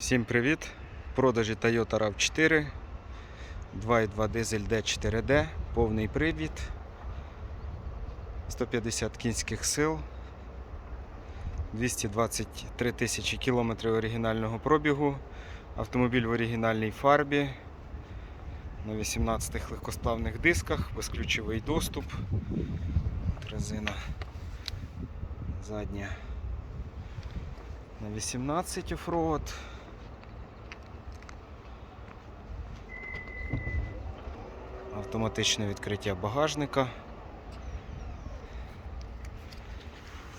Всім привіт! В продажі Toyota RAV4 2.2 дизель D4D, повний привід, 150 кінських сил, 223 тисячі кілометрів оригінального пробігу, автомобіль в оригінальній фарбі, на 18 легкосплавних дисках, безключовий доступ, резина задня на 18 оффроуд. Автоматичне відкриття багажника.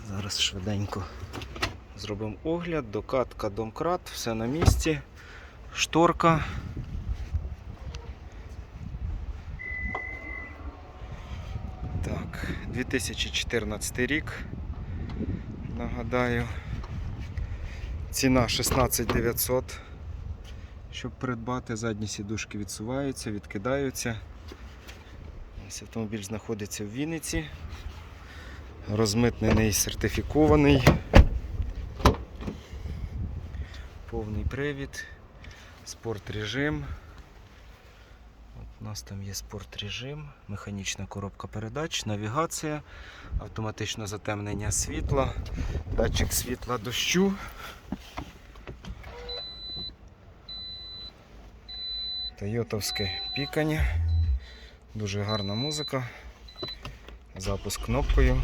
Зараз швиденько зробимо огляд, докатка, домкрат, все на місці, шторка. Так, 2014 рік. Нагадаю. Ціна 16900. Щоб придбати, задні сідушки відсуваються, відкидаються. Ось автомобіль знаходиться в Вінниці. Розмитнений, сертифікований. Повний привід, спорт режим. От у нас там є спорт режим, механічна коробка передач, навігація, автоматичне затемнення світла, датчик світла дощу. Тойотовське пікання. Дуже гарна музика. Запуск кнопкою.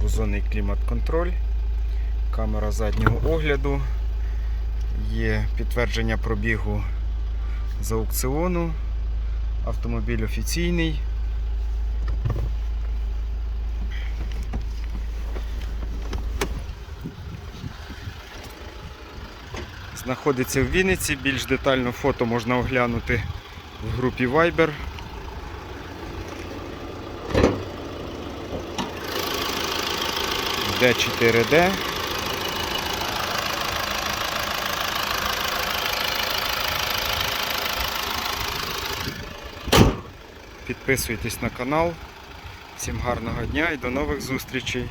Бузонний клімат-контроль. Камера заднього огляду. Є підтвердження пробігу з аукціону. Автомобіль офіційний. Знаходиться в Вінниці. Більш детально фото можна оглянути в групі Viber. D4D. Підписуйтесь на канал. Всім гарного дня і до нових зустрічей.